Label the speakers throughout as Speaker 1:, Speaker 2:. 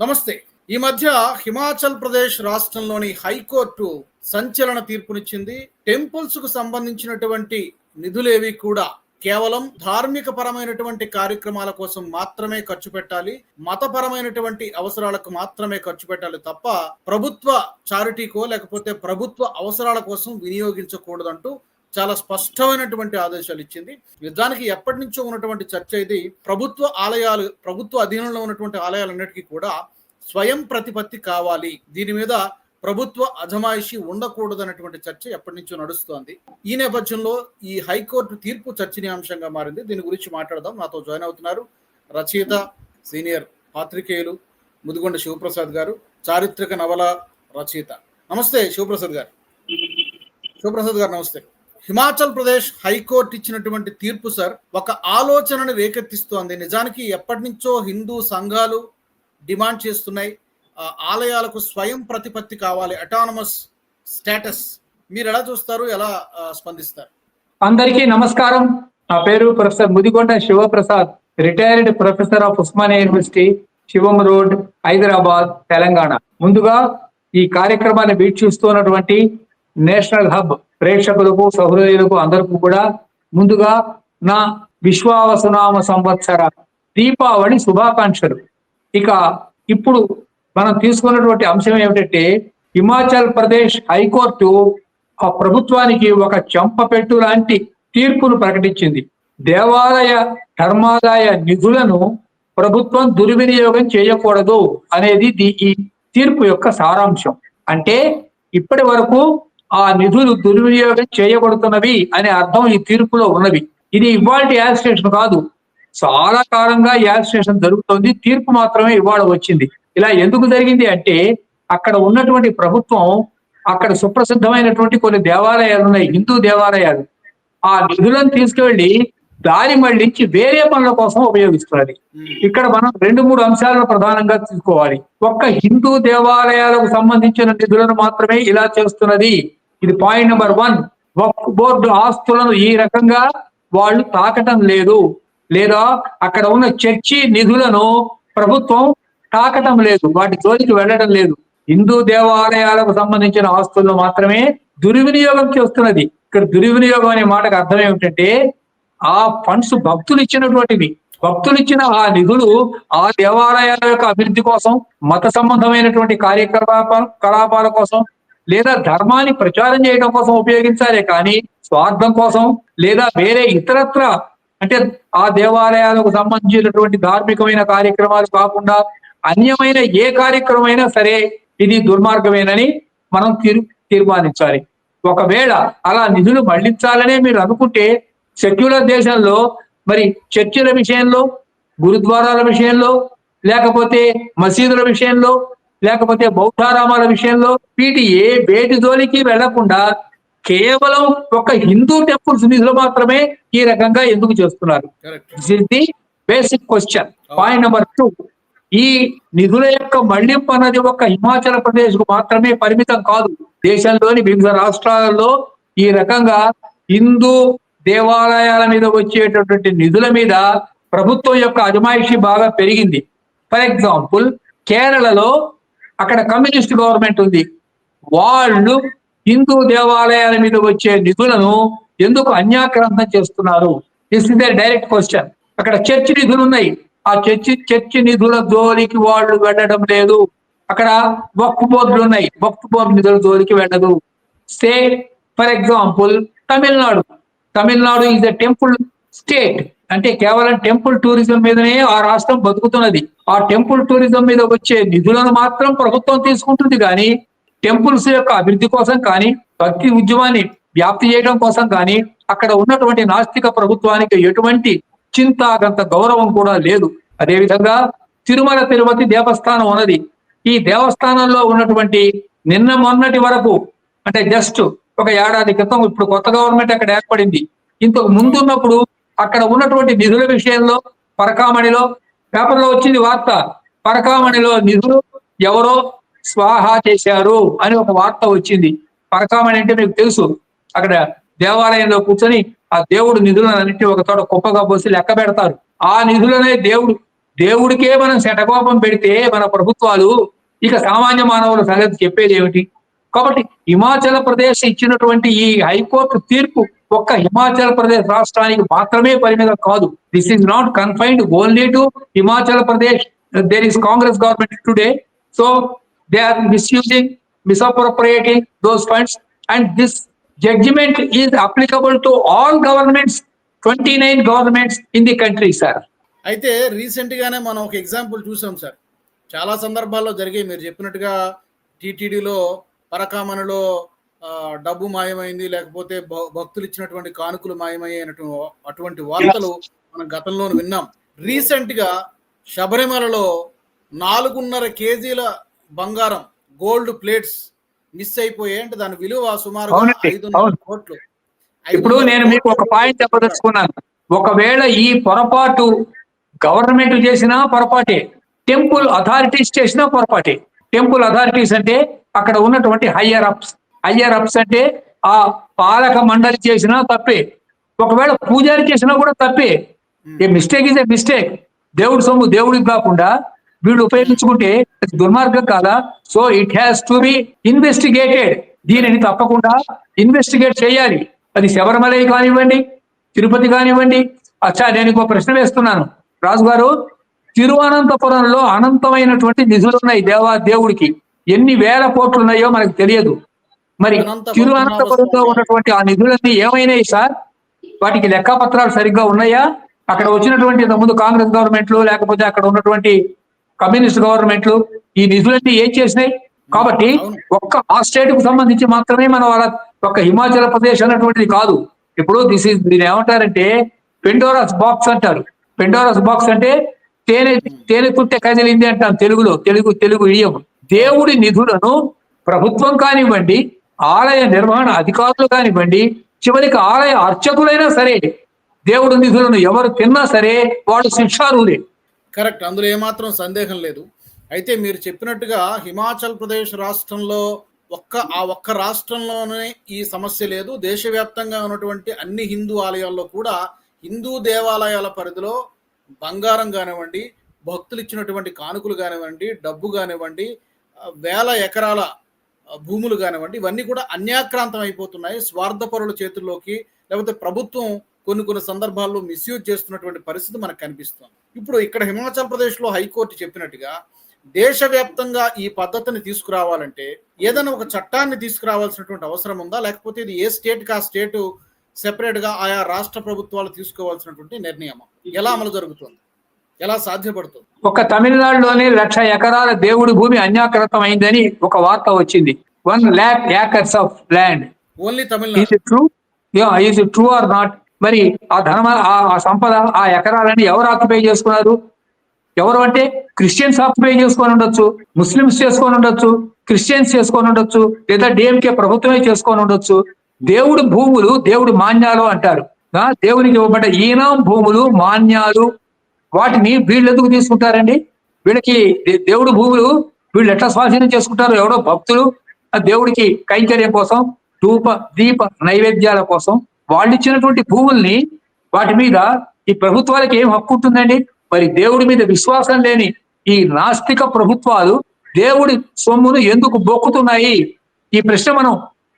Speaker 1: నమస్తే. ఈ మధ్య హిమాచల్ ప్రదేశ్ రాష్ట్రంలోని హైకోర్టు సంచలన తీర్పునిచ్చింది. టెంపుల్స్కు సంబంధించినటువంటి నిధులేవి కూడా కేవలం ధార్మిక పరమైనటువంటి కార్యక్రమాల కోసం మాత్రమే ఖర్చు పెట్టాలి. మతపరమైనటువంటి అవసరాలకు మాత్రమే ఖర్చు పెట్టాలి తప్ప ప్రభుత్వ చారిటీకో లేకపోతే ప్రభుత్వ అవసరాల కోసం వినియోగించకూడదంటూ చాలా స్పష్టమైనటువంటి ఆదేశాలు ఇచ్చింది. నిజానికి ఎప్పటి నుంచో ఉన్నటువంటి చర్చ ఇది. ప్రభుత్వ ఆలయాలు ప్రభుత్వ అధీనంలో ఉన్నటువంటి ఆలయాలన్నిటికీ కూడా స్వయం ప్రతిపత్తి కావాలి. దీని మీద ప్రభుత్వ అజమాయిషి ఉండకూడదనేటువంటి చర్చ ఎప్పటి నుంచో నడుస్తోంది. ఈ నేపథ్యంలో ఈ హైకోర్టు తీర్పు చర్చనీయాంశంగా మారింది. దీని గురించి మాట్లాడదాం. నాతో జాయిన్ అవుతున్నారు రచయిత సీనియర్ పాత్రికేయులు ముదిగొండ శివప్రసాద్ గారు చారిత్రక నవల రచయిత. నమస్తే శివప్రసాద్ గారు. శివప్రసాద్ గారు నమస్తే. హిమాచల్ ప్రదేశ్ హైకోర్టు ఇచ్చినటువంటి తీర్పు సార్ ఒక ఆలోచనను రేకెత్తిస్తోంది. నిజానికి ఎప్పటి నుంచో హిందూ సంఘాలు డిమాండ్ చేస్తున్నాయి. ఆలయాలకు స్వయం ప్రతిపత్తి కావాలి అటానమస్ స్టేటస్ మీరు ఎలా చూస్తారు? ఎలా స్పందిస్తారు?
Speaker 2: అందరికీ నమస్కారం. నా పేరు professor Mudigonda Sivaprasad retired professor of Osmania university Shivam road Hyderabad Telangana. ముందుగా ఈ కార్యక్రమాన్ని వీక్షిస్తున్నటువంటి నేషనల్ హబ్ ప్రేక్షకులకు సహృదయులకు అందరికీ కూడా ముందుగా నా విశ్వావసునామ సంవత్సర దీపావళి శుభాకాంక్షలు. ఇక ఇప్పుడు మనం తీసుకున్నటువంటి అంశం ఏమిటంటే హిమాచల్ ప్రదేశ్ హైకోర్టు ఆ ప్రభుత్వానికి ఒక చెంపపెట్టు లాంటి తీర్పును ప్రకటించింది. దేవాలయ ధర్మాదాయ నిధులను ప్రభుత్వం దుర్వినియోగం చేయకూడదు అనేది దీ- ఈ తీర్పు యొక్క సారాంశం. అంటే ఇప్పటి వరకు ఆ నిధులు దుర్వినియోగం చేయబడుతున్నవి అనే అర్థం ఈ తీర్పులో ఉన్నవి ఇది ఇవాళ స్టేషన్ కాదు. చాలా కాలంగా యాజిస్ట్రేషన్ జరుగుతోంది. తీర్పు మాత్రమే ఇవాళ వచ్చింది. ఇలా ఎందుకు జరిగింది అంటే అక్కడ ఉన్నటువంటి ప్రభుత్వం అక్కడ సుప్రసిద్ధమైనటువంటి కొన్ని దేవాలయాలు ఉన్నాయి హిందూ దేవాలయాలు. ఆ నిధులను తీసుకువెళ్ళి దారి మళ్ళించి వేరే పనుల కోసం ఉపయోగిస్తున్నది. ఇక్కడ మనం రెండు మూడు అంశాలను ప్రధానంగా తీసుకోవాలి. ఒక్క హిందూ దేవాలయాలకు సంబంధించిన నిధులను మాత్రమే ఇలా చేస్తున్నది. ఇది point number one Waqf board ఆస్తులను ఈ రకంగా వాళ్ళు తాకటం లేదు. లేదా అక్కడ ఉన్న చర్చి నిధులను ప్రభుత్వం తాకటం లేదు. వాటి జోలికి వెళ్ళడం లేదు. హిందూ దేవాలయాలకు సంబంధించిన ఆస్తులను మాత్రమే దుర్వినియోగం చేస్తున్నది. ఇక్కడ దుర్వినియోగం అనే మాటకు అర్థం ఏమిటంటే ఆ ఫండ్స్ భక్తులు ఇచ్చినటువంటివి. భక్తులు ఇచ్చిన ఆ నిధులు ఆ దేవాలయాల యొక్క అభివృద్ధి కోసం మత సంబంధమైనటువంటి కార్యకలాపాల కలాపాల కోసం లేదా ధర్మాన్ని ప్రచారం చేయడం కోసం ఉపయోగించాలే కానీ స్వార్థం కోసం లేదా వేరే ఇతరత్ర అంటే ఆ దేవాలయాలకు సంబంధించినటువంటి ధార్మికమైన కార్యక్రమాలు కాకుండా అన్యమైన ఏ కార్యక్రమం అయినా సరే ఇది దుర్మార్గమేనని మనం తీర్ తీర్మానించాలి. ఒకవేళ అలా నిధులు మళ్ళించాలనే మీరు అనుకుంటే సెక్యులర్ దేశంలో మరి చర్చిల విషయంలో గురుద్వారాల విషయంలో లేకపోతే మసీదుల విషయంలో లేకపోతే బౌద్ధారామాల విషయంలో వీటి ఏ వేటి జోలికి వెళ్ళకుండా కేవలం ఒక హిందూ టెంపుల్స్ నిధులు మాత్రమే ఈ రకంగా ఎందుకు చేస్తున్నారు?
Speaker 1: Correct
Speaker 2: this is the basic question point number two ఈ నిధుల యొక్క మళ్ళింపు అన్నది ఒక హిమాచల్ ప్రదేశ్కు మాత్రమే పరిమితం కాదు. దేశంలోని వివిధ రాష్ట్రాలలో ఈ రకంగా హిందూ దేవాలయాల మీద వచ్చేటటువంటి నిధుల మీద ప్రభుత్వం యొక్క అజమాయిషి బాగా పెరిగింది. ఫర్ ఎగ్జాంపుల్ కేరళలో అక్కడ కమ్యూనిస్ట్ గవర్నమెంట్ ఉంది. వాళ్ళు హిందూ దేవాలయాల మీద వచ్చే నిధులను ఎందుకు అన్యాక్రాంతం చేస్తున్నారు? This is the direct question అక్కడ చర్చి నిధులు ఉన్నాయి. ఆ చర్చి చర్చి నిధుల జోలికి వాళ్ళు వెళ్ళడం లేదు. అక్కడ వక్ఫ్ బోర్డులు ఉన్నాయి. వక్ఫ్ బోర్డు నిధుల జోలికి వెళ్ళదు. Say for example Tamil Nadu Tamil Nadu is a temple state అంటే కేవలం టెంపుల్ టూరిజం మీదనే ఆ రాష్ట్రం బతుకుతున్నది. ఆ టెంపుల్ టూరిజం మీద వచ్చే నిధులను మాత్రం ప్రభుత్వం తీసుకుంటుంది కానీ టెంపుల్స్ యొక్క అభివృద్ధి కోసం కానీ భక్తి ఉద్యమాన్ని వ్యాప్తి చేయడం కోసం కానీ అక్కడ ఉన్నటువంటి నాస్తిక ప్రభుత్వానికి ఎటువంటి చింతాగంత గౌరవం కూడా లేదు. అదేవిధంగా తిరుమల తిరుపతి దేవస్థానం ఉన్నది. ఈ దేవస్థానంలో ఉన్నటువంటి నిన్న మొన్నటి వరకు అంటే జస్ట్ ఒక ఏడాది క్రితం ఇప్పుడు కొత్త గవర్నమెంట్ అక్కడ ఏర్పడింది. ఇంతకు ముందు ఉన్నప్పుడు అక్కడ ఉన్నటువంటి నిధుల విషయంలో పరకామణిలో పేపర్లో వచ్చింది వార్త. పరకామణిలో నిధులు ఎవరో స్వాహా చేశారు అని ఒక వార్త వచ్చింది. పరకామణి అంటే మీకు తెలుసు. అక్కడ దేవాలయంలో కూర్చొని ఆ దేవుడు నిధులను అన్నింటి ఒక చోట కుప్పగా పోసి లెక్క పెడతారు. ఆ నిధులనే దేవుడు. దేవుడికే మనం శటకోపం పెడితే మన ప్రభుత్వాలు ఇక సామాన్య మానవుల సంగతి చెప్పేది ఏమిటి? కాబట్టి హిమాచల్ ప్రదేశ్ ఇచ్చినటువంటి ఈ హైకోర్టు తీర్పు ఒక్క హిమాచల్ ప్రదేశ్ రాష్ట్రానికి మాత్రమే పరిమితం కాదు. This is not confined only to Himachal Pradesh. There is Congress government today so they are misusing misappropriating those funds. And this judgment is applicable to all governments 29 governments in the country sir.
Speaker 1: అయితే recent గానే మనం ఒక example చూసాం sir చాలా సందర్భాల్లో జరిగాయి. మీరు చెప్పినట్టుగా టీటీడీలో పరకామణిలో డబ్బు మాయమైంది లేకపోతే భక్తులు ఇచ్చినటువంటి కానుకలు మాయమయ్యేటువంటి అటువంటి వార్తలు మనం గతంలో విన్నాం. రీసెంట్గా శబరిమలలో నాలుగున్నర కేజీల బంగారం గోల్డ్ ప్లేట్స్ మిస్ అయిపోయాయి అంటే దాని విలువ సుమారు
Speaker 2: అవును.
Speaker 1: కోట్లు.
Speaker 2: ఇప్పుడు నేను మీకు ఒక పాయింట్ చెప్పదలుచుకున్నాను. ఒకవేళ ఈ పొరపాటు గవర్నమెంట్ చేసినా పొరపాటే టెంపుల్ అథారిటీస్ చేసినా పొరపాటే. టెంపుల్ అథారిటీస్ అంటే అక్కడ ఉన్నటువంటి హయ్యర్ అప్స్ హయ్యర్ అప్స్ అంటే ఆ పాలక మండలి చేసినా తప్పే. ఒకవేళ పూజారి చేసినా కూడా తప్పే. A mistake is a mistake. దేవుడి సొమ్ము దేవుడికి కాకుండా వీళ్ళు ఉపయోగించుకుంటే దుర్మార్గం కాదా? So it has to be investigated దీనిని తప్పకుండా ఇన్వెస్టిగేట్ చేయాలి. అది శబరిమలై కానివ్వండి తిరుపతి కానివ్వండి. అచ్చా నేను ఇంకో ప్రశ్న వేస్తున్నాను. రాజు గారు తిరువనంతపురంలో అనంతమైనటువంటి నిధులు ఉన్నాయి దేవా దేవుడికి. ఎన్ని వేల కోట్లు ఉన్నాయో మనకు తెలియదు. మరి తిరువనంతపురంలో ఉన్నటువంటి ఆ నిధులన్నీ ఏమైనాయి సార్? వాటికి లెక్కపత్రాలు సరిగ్గా ఉన్నాయా? అక్కడ వచ్చినటువంటి ఇంతకుముందు కాంగ్రెస్ గవర్నమెంట్లు లేకపోతే అక్కడ ఉన్నటువంటి కమ్యూనిస్ట్ గవర్నమెంట్లు ఈ నిధులన్నీ ఏం చేసినాయి? కాబట్టి. ఒక్క ఆ స్టేట్కు సంబంధించి మాత్రమే మనం వాళ్ళ ఒక్క హిమాచల్ ప్రదేశ్ అన్నటువంటిది కాదు. ఇప్పుడు దిస్ ఇస్ దీని ఏమంటారంటే పెండోరస్ బాక్స్ అంటారు. పెండోరస్ బాక్స్ అంటే తేనె తేనె తుట్టె కదిలింది అంటాం తెలుగులో. తెలుగు తెలుగు ఇడియం దేవుడి నిధులను ప్రభుత్వం కానివ్వండి ఆలయ నిర్వహణ అధికారులు కానివ్వండి చివరికి ఆలయ అర్చకులైనా సరే దేవుడి నిధులను ఎవరు తిన్నా సరే వాళ్ళు శిక్షారులే
Speaker 1: కరెక్ట్. అందులో ఏమాత్రం సందేహం లేదు. అయితే మీరు చెప్పినట్టుగా హిమాచల్ ప్రదేశ్ రాష్ట్రంలో ఒక్క ఆ ఒక్క రాష్ట్రంలోనే ఈ సమస్య లేదు. దేశవ్యాప్తంగా ఉన్నటువంటి అన్ని హిందూ ఆలయాల్లో కూడా హిందూ దేవాలయాల పరిధిలో బంగారం కానివ్వండి భక్తులు ఇచ్చినటువంటి కానుకలు కానివ్వండి డబ్బు కానివ్వండి వేల ఎకరాల భూములు కానివ్వండి ఇవన్నీ కూడా అన్యాక్రాంతం అయిపోతున్నాయి. స్వార్థపరుల చేతుల్లోకి లేకపోతే ప్రభుత్వం కొన్ని కొన్ని సందర్భాల్లో మిస్యూజ్ చేస్తున్నటువంటి పరిస్థితి మనకు కనిపిస్తుంది. ఇప్పుడు ఇక్కడ హిమాచల్ ప్రదేశ్లో హైకోర్టు చెప్పినట్టుగా దేశవ్యాప్తంగా ఈ పద్ధతిని తీసుకురావాలంటే ఏదైనా ఒక చట్టాన్ని తీసుకురావాల్సినటువంటి అవసరం ఉందా? లేకపోతే ఇది ఏ స్టేట్ కా స్టేట్ సెపరేట్గా ఆయా రాష్ట్ర ప్రభుత్వాలు తీసుకోవాల్సినటువంటి నిర్ణయం ఎలా అమలు జరుగుతుంది? ఎలా సాధ్యపడుతుంది?
Speaker 2: ఒక తమిళనాడులోని లక్ష ఎకరాల దేవుడి భూమి అన్యాకృతం అయిందని ఒక వార్త వచ్చింది. One lakh acres of land
Speaker 1: only Tamil Nadu
Speaker 2: true is true or not మరి ఆ ధనమ ఆ- సంపద ఆ ఎకరాలని ఎవరు ఆక్యుపై చేసుకున్నారు? ఎవరు అంటే క్రిస్టియన్స్ ఆక్యుపై చేసుకొని ఉండొచ్చు ముస్లిమ్స్ చేసుకొని ఉండొచ్చు క్రిస్టియన్స్ చేసుకొని ఉండొచ్చు లేదా డిఎంకే ప్రభుత్వమే చేసుకొని ఉండొచ్చు. దేవుడి భూములు దేవుడి మాన్యాలు అంటారు. దేవునికి ఇవ్వబడ్డ ఈనాం భూములు మాన్యాలు వాటిని వీళ్ళు ఎందుకు తీసుకుంటారండి? వీళ్ళకి దేవుడు భూములు వీళ్ళు ఎట్లా స్వాధీనం చేసుకుంటారు? ఎవరో భక్తులు. ఆ దేవుడికి కైంకర్యం కోసం ధూప దీప నైవేద్యాల కోసం వాళ్ళు ఇచ్చినటువంటి భూముల్ని వాటి మీద ఈ ప్రభుత్వాలకి ఏం హక్కు ఉంటుందండి? మరి దేవుడి మీద విశ్వాసం లేని ఈ నాస్తిక ప్రభుత్వాలు దేవుడి సొమ్మును ఎందుకు బొక్కుతున్నాయి? ఈ ప్రశ్న మనం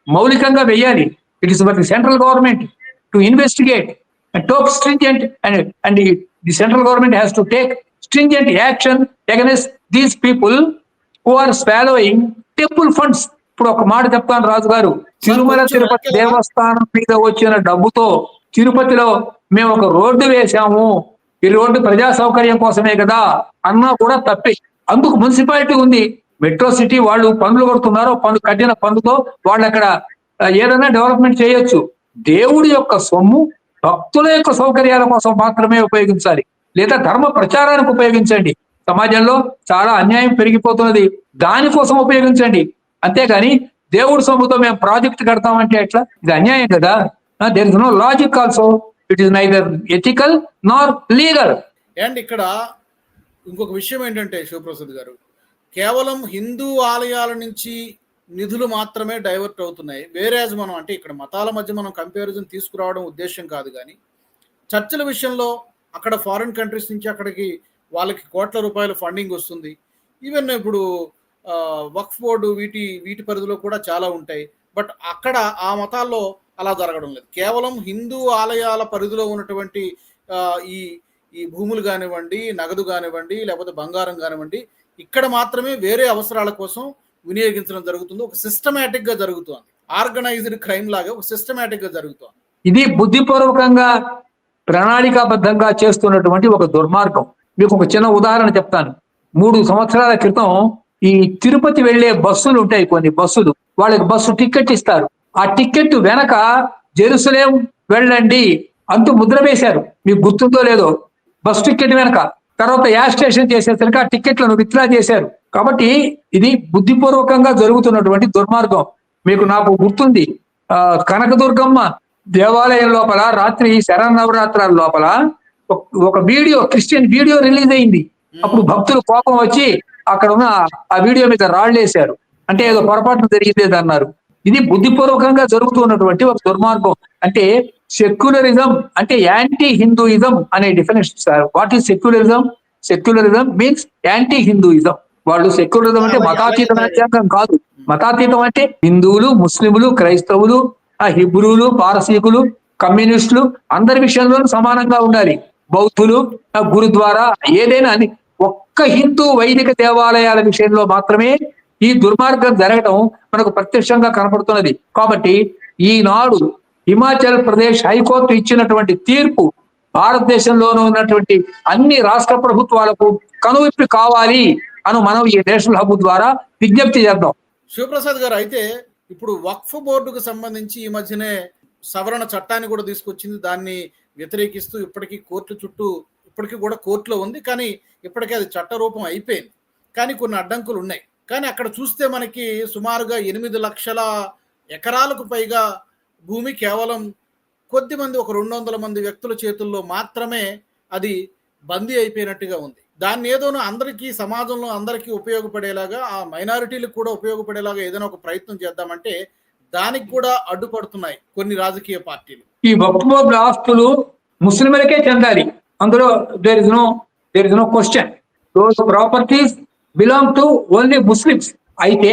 Speaker 2: మౌలికంగా వెయ్యాలి it is for the central government to investigate top take and and and the, central government has to take stringent action against these people who are swallowing temple funds. ఇప్పుడు ఒక మాట చెప్తాను రాజు గారు. తిరుమల తిరుపతి దేవస్థానం మీద వచ్చిన డబ్బుతో తిరుపతిలో మేము ఒక రోడ్డు వేశాము. ఈ రోడ్డు ప్రజా సౌకర్యం కోసమే కదా. అన్నా కూడా తప్పే. అందుకు మున్సిపాలిటీ ఉంది. మెట్రో సిటీ వాళ్ళు పనులు కొడుతున్నారో పన్ను కట్టిన పన్నుతో వాళ్ళు అక్కడ ఏదైనా డెవలప్మెంట్ చేయొచ్చు. దేవుడి యొక్క సొమ్ము భక్తుల యొక్క సౌకర్యాల కోసం మాత్రమే ఉపయోగించాలి. లేదా ధర్మ ప్రచారానికి ఉపయోగించండి. సమాజంలో చాలా అన్యాయం పెరిగిపోతున్నది. దానికోసం ఉపయోగించండి. అంతేగాని దేవుడి సొమ్ముతో మేము ప్రాజెక్ట్ కడతామంటే ఎట్లా? ఇది అన్యాయం కదా? There is no logic also it is neither ethical nor legal
Speaker 1: and ఇక్కడ ఇంకొక విషయం ఏంటంటే శివప్రసాద్ గారు కేవలం హిందూ ఆలయాల నుంచి నిధులు మాత్రమే డైవర్ట్ అవుతున్నాయి. వేరేజ్ మనం అంటే ఇక్కడ మతాల మధ్య మనం కంపారిజన్ తీసుకురావడం ఉద్దేశం కాదు కానీ చర్చల విషయంలో అక్కడ ఫారిన్ కంట్రీస్ నుంచి అక్కడికి వాళ్ళకి కోట్ల రూపాయల ఫండింగ్ వస్తుంది. ఈవెన్ ఇప్పుడు వక్ఫ్ బోర్డు వీటి వీటి పరిధిలో కూడా చాలా ఉంటాయి. బట్ అక్కడ ఆ మతాల్లో అలా జరగడం లేదు. కేవలం హిందూ ఆలయాల పరిధిలో ఉన్నటువంటి ఈ ఈ భూములు కానివ్వండి నగదు కానివ్వండి లేకపోతే బంగారం కానివ్వండి ఇక్కడ మాత్రమే వేరే అవసరాల కోసం వినియోగించడం జరుగుతుంది. ఒక సిస్టమేటిక్గా జరుగుతుంది. ఆర్గనైజ్డ్ క్రైమ్ లాగా ఒక సిస్టమేటిక్గా జరుగుతుంది.
Speaker 2: ఇది బుద్ధిపూర్వకంగా ప్రణాళికాబద్ధంగా చేస్తున్నటువంటి ఒక దుర్మార్గం. మీకు ఒక చిన్న ఉదాహరణ చెప్తాను. మూడు సంవత్సరాల క్రితం ఈ తిరుపతి వెళ్ళే బస్సులు ఉంటాయి కొన్ని బస్సులు. వాళ్ళకి బస్సు టికెట్ ఇస్తారు. ఆ టికెట్ వెనక జెరూసలేం వెళ్ళండి అంటూ ముద్ర వేశారు. మీకు గుర్తుందో లేదో. బస్ టికెట్ వెనక. తర్వాత యాస్ స్టేషన్ చేసేసరికి ఆ టికెట్లను విత్డ్రా చేశారు. కాబట్టి ఇది బుద్ధిపూర్వకంగా జరుగుతున్నటువంటి దుర్మార్గం. మీకు నాకు గుర్తుంది ఆ కనకదుర్గమ్మ దేవాలయం లోపల రాత్రి శరన్నవరాత్రాల లోపల ఒక- వీడియో క్రిస్టియన్ వీడియో రిలీజ్ అయింది. అప్పుడు భక్తులు కోపం వచ్చి అక్కడ ఉన్న ఆ వీడియో మీద రాళ్ళేశారు. అంటే ఏదో పొరపాటు జరిగింది అన్నారు. ఇది బుద్ధిపూర్వకంగా జరుగుతున్నటువంటి ఒక దుర్మార్గం. అంటే సెక్యులరిజం అంటే యాంటీ హిందూయిజం అనే definition sir what is secularism secularism means anti Hinduism వాళ్ళు సెక్యులరిజం అంటే మతాతీత రాజ్యాంగం కాదు. మతాతీతం అంటే హిందువులు ముస్లింలు క్రైస్తవులు ఆ హిబ్రూలు పారసీకులు కమ్యూనిస్టులు అందరి విషయంలోనూ సమానంగా ఉండాలి. బౌద్ధులు ఆ గురుద్వారా ఏదైనా అని ఒక్క హిందూ వైదిక దేవాలయాల విషయంలో మాత్రమే ఈ దుర్మార్గం జరగడం మనకు ప్రత్యక్షంగా కనపడుతున్నది. కాబట్టి ఈనాడు హిమాచల్ ప్రదేశ్ హైకోర్టు ఇచ్చినటువంటి తీర్పు భారతదేశంలోనూ ఉన్నటువంటి అన్ని రాష్ట్ర ప్రభుత్వాలకు కనువిప్పి కావాలి. అని మనం ఈ నేషనల్ హబ్ ద్వారా విజ్ఞప్తి చేద్దాం.
Speaker 1: శివప్రసాద్ గారు అయితే ఇప్పుడు వక్ఫ్ బోర్డుకు సంబంధించి ఈ మధ్యనే సవరణ చట్టాన్ని కూడా తీసుకొచ్చింది. దాన్ని వ్యతిరేకిస్తూ ఇప్పటికీ కోర్టు చుట్టూ ఇప్పటికీ కూడా కోర్టులో ఉంది. కానీ ఇప్పటికీ అది చట్టరూపం అయిపోయింది. కానీ కొన్ని అడ్డంకులు ఉన్నాయి. కానీ అక్కడ చూస్తే మనకి సుమారుగా ఎనిమిది లక్షల ఎకరాలకు పైగా భూమి కేవలం కొద్ది మంది ఒక రెండు వందల మంది వ్యక్తుల చేతుల్లో మాత్రమే అది బందీ అయిపోయినట్టుగా ఉంది. దాన్ని ఏదోనో అందరికీ సమాజంలో అందరికీ ఉపయోగపడేలాగా ఆ మైనారిటీలకు కూడా ఉపయోగపడేలాగా ఏదైనా ఒక ప్రయత్నం చేద్దామంటే దానికి కూడా అడ్డుపడుతున్నాయి కొన్ని రాజకీయ పార్టీలు.
Speaker 2: ఈ వక్ఫ్ బోర్డు ఆస్తులు ముస్లింలకే చెందాలి. అందులో there is no there is no question those properties belong to only Muslims అయితే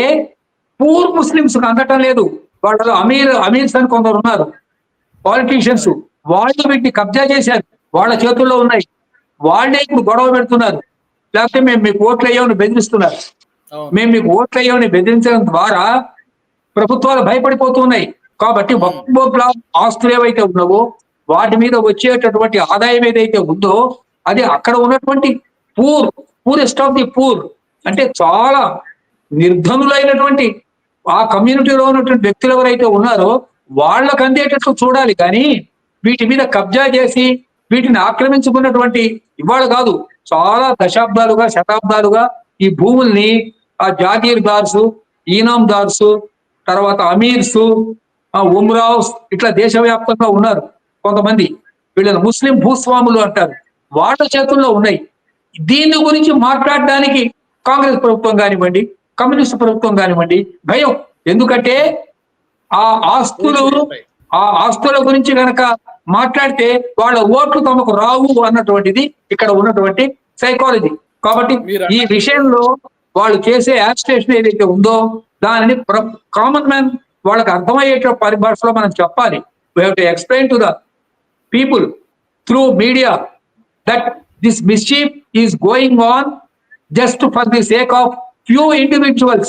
Speaker 2: పూర్ ముస్లిమ్స్ అందటం లేదు. వాళ్ళలో అమీర్ అమీర్స్ అని కొందరు ఉన్నారు. పాలిటీషియన్స్ వాళ్ళు వీటిని కబ్జా చేశారు. వాళ్ళ చేతుల్లో ఉన్నాయి. వాళ్ళే ఇప్పుడు గొడవ పెడుతున్నారు. లేకపోతే మేము మీకు ఓట్లు అయ్యామని బెదిరిస్తున్నారు. మేము మీకు ఓట్లు అయ్యామని బెదిరించడం ద్వారా ప్రభుత్వాలు భయపడిపోతున్నాయి. కాబట్టి ఆస్తులు ఏవైతే ఉన్నావో వాటి మీద వచ్చేటటువంటి ఆదాయం ఏదైతే ఉందో అది అక్కడ ఉన్నటువంటి poor poorest of the poor. అంటే చాలా నిర్ధనులైనటువంటి ఆ కమ్యూనిటీలో ఉన్నటువంటి వ్యక్తులు ఎవరైతే ఉన్నారో వాళ్ళకు అందేటట్లు చూడాలి. కానీ వీటి మీద కబ్జా చేసి వీటిని ఆక్రమించుకున్నటువంటి ఇవాళ కాదు చాలా దశాబ్దాలుగా శతాబ్దాలుగా ఈ భూముల్ని ఆ జాగీర్దార్స్ ఈనాందార్స్ తర్వాత అమీర్స్ ఆ ఉమ్రావ్స్ ఇట్లా దేశవ్యాప్తంగా ఉన్నారు కొంతమంది. వీళ్ళని ముస్లిం భూస్వాములు అంటారు. వాళ్ళ చేతుల్లో ఉన్నాయి. దీని గురించి మాట్లాడడానికి కాంగ్రెస్ ప్రభుత్వం కానివ్వండి కమ్యూనిస్ట్ ప్రభుత్వం కానివ్వండి భయం. ఎందుకంటే ఆ ఆస్తులు ఆ ఆస్తుల గురించి కనుక మాట్లాడితే వాళ్ళ ఓట్లు తమకు రావు అన్నటువంటిది ఇక్కడ ఉన్నటువంటి సైకాలజీ కాబట్టి ఈ విషయంలో వాళ్ళు చేసే యాక్స్టేషన్ ఏదైతే ఉందో దానిని కామన్ మ్యాన్ వాళ్ళకి అర్థమయ్యేట పరిభాషలో మనం చెప్పాలి. We to explain to the people through media that this mischief is going on just for the sake of few individuals,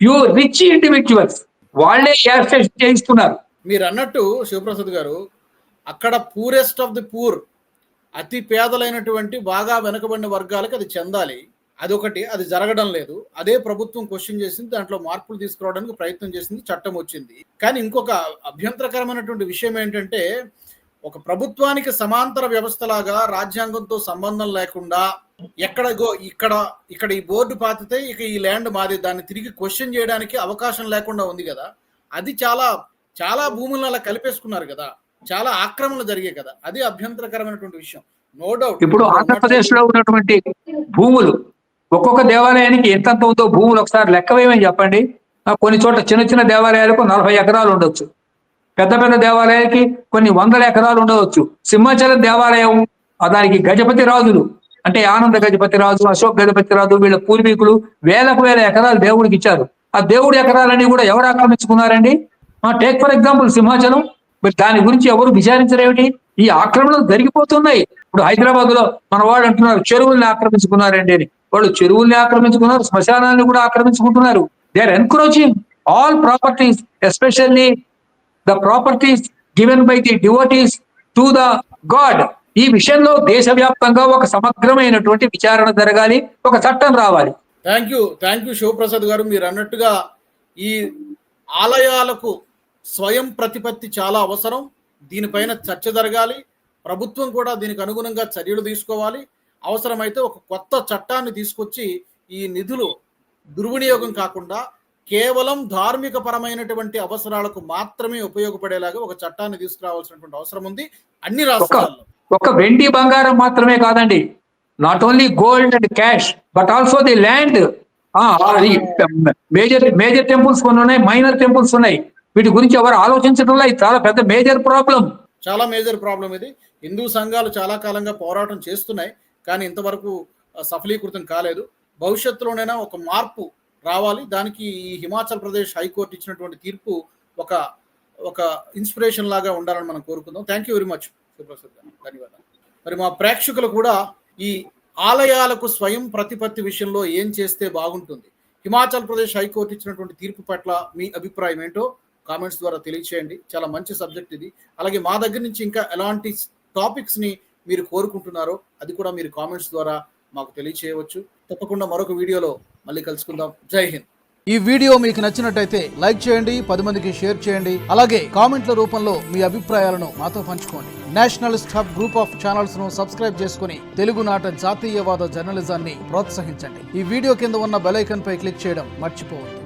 Speaker 2: few rich individuals. వాళ్ళే యాక్సెస్ చేయిస్తున్నారు.
Speaker 1: మీరు అన్నట్టు శివప్రసాద్ గారు అక్కడ పూరెస్ట్ ఆఫ్ ది పూర్ అతి పేదలైనటువంటి బాగా వెనుకబడిన వర్గాలకు అది చెందాలి. అదొకటి అది జరగడం లేదు. అదే ప్రభుత్వం క్వశ్చన్ చేసింది దాంట్లో మార్పులు తీసుకురావడానికి ప్రయత్నం చేసింది చట్టం వచ్చింది. కానీ ఇంకొక అభ్యంతరకరమైనటువంటి విషయం ఏంటంటే ఒక ప్రభుత్వానికి సమాంతర వ్యవస్థలాగా రాజ్యాంగంతో సంబంధం లేకుండా ఎక్కడ గో- ఇక్కడ ఇక్కడ ఈ బోర్డు పాతితే ఇక ఈ ల్యాండ్ మాది. దాన్ని తిరిగి క్వశ్చన్ చేయడానికి అవకాశం లేకుండా ఉంది కదా. అది చాలా చాలా భూములను అలా కలిపేసుకున్నారు కదా. చాలా ఆక్రమణలు జరిగాయి కదా. అది అభ్యంతరకరమైనటువంటి విషయం. నో డౌట్
Speaker 2: ఇప్పుడు ఆంధ్రప్రదేశ్లో ఉన్నటువంటి భూములు ఒక్కొక్క దేవాలయానికి ఎంతంత ఉందో భూములు ఒకసారి లెక్క వేయమని చెప్పండి. కొన్ని చోట్ల చిన్న చిన్న దేవాలయాలకు నలభై ఎకరాలు ఉండొచ్చు. పెద్ద పెద్ద దేవాలయానికి కొన్ని వందల ఎకరాలు ఉండవచ్చు. సింహాచలం దేవాలయం దానికి గజపతి రాజులు అంటే ఆనంద గజపతి రాజు అశోక్ గజపతి రాజు వీళ్ళ పూర్వీకులు వేలకు వేల ఎకరాలు దేవుడికి ఇచ్చారు. ఆ దేవుడి ఎకరాలన్నీ కూడా ఎవరు ఆక్రమించుకున్నారండి? Take for example Simhachalam. మరి దాని గురించి ఎవరు విచారించరేమిటి ఈ ఆక్రమణలు జరిగిపోతున్నాయి. ఇప్పుడు హైదరాబాద్లో మన వాళ్ళు అంటున్నారు చెరువుల్ని ఆక్రమించుకున్నారండి అని. వాళ్ళు చెరువుల్ని ఆక్రమించుకున్నారు శ్మశానాన్ని కూడా ఆక్రమించుకుంటున్నారు. They are encroaching all properties especially the properties given by the devotees to the god ఈ విషయంలో దేశవ్యాప్తంగా ఒక సమగ్రమైనటువంటి విచారణ జరగాలి ఒక చట్టం రావాలి.
Speaker 1: Thank you thank you Sivaprasad garu. మీరు అన్నట్టుగా ఈ ఆలయాలకు స్వయం ప్రతిపత్తి చాలా అవసరం. దీనిపైన చర్చ జరగాలి. ప్రభుత్వం కూడా దీనికి అనుగుణంగా చర్యలు తీసుకోవాలి. అవసరమైతే ఒక కొత్త చట్టాన్ని తీసుకొచ్చి ఈ నిధులు దుర్వినియోగం కాకుండా కేవలం ధార్మిక పరమైనటువంటి అవసరాలకు మాత్రమే ఉపయోగపడేలాగా ఒక చట్టాన్ని తీసుకురావాల్సినటువంటి అవసరం ఉంది. అన్ని రాష్ట్రాల్లో.
Speaker 2: ఒక వెండి బంగారం మాత్రమే కాదండి. Not only gold and cash but also the land major major temples కొన్ని ఉన్నాయి మైనర్ టెంపుల్స్ ఉన్నాయి. వీటి గురించి ఎవరు ఆలోచించడంలో ఇది చాలా పెద్ద మేజర్ ప్రాబ్లం.
Speaker 1: చాలా మేజర్ ప్రాబ్లం ఇది. హిందూ సంఘాలు చాలా కాలంగా పోరాటం చేస్తున్నాయి కానీ ఇంతవరకు సఫలీకృతం కాలేదు. భవిష్యత్తులోనైనా ఒక మార్పు రావాలి. దానికి ఈ హిమాచల్ ప్రదేశ్ హైకోర్టు ఇచ్చినటువంటి తీర్పు ఒక ఒక ఇన్స్పిరేషన్ లాగా ఉండాలని మనం కోరుకుందాం. Thank you very much Suprasad ధన్యవాదాలు. మరి మా ప్రేక్షకులు కూడా ఈ ఆలయాలకు స్వయం ప్రతిపత్తి విషయంలో ఏం చేస్తే బాగుంటుంది? హిమాచల్ ప్రదేశ్ హైకోర్టు ఇచ్చినటువంటి తీర్పు పట్ల మీ అభిప్రాయం ఏంటో కామెంట్స్ ద్వారా తెలియచేయండి. చాలా మంచి సబ్జెక్ట్ ఇది. అలాగే మా దగ్గర నుంచి ఇంకా ఎలాంటి టాపిక్స్ని మీరు కోరుకుంటున్నారో అది కూడా మీరు కామెంట్స్ ద్వారా మాకు తెలియచేయవచ్చు. తప్పకుండా మరొక వీడియోలో మళ్ళీ కలుసుకుందాం. జై హింద్.
Speaker 3: ఈ వీడియో మీకు నచ్చినట్టయితే లైక్ చేయండి పది మందికి షేర్ చేయండి. అలాగే కామెంట్ల రూపంలో మీ అభిప్రాయాలను మాతో పంచుకోండి. నేషనల్ హబ్ గ్రూప్ ఆఫ్ ఛానల్స్ను సబ్స్క్రైబ్ చేసుకుని తెలుగునాట జాతీయవాద జర్నలిజాన్ని ప్రోత్సహించండి. ఈ వీడియో కింద ఉన్న బెల్ పై క్లిక్ చేయడం మర్చిపోవద్దు.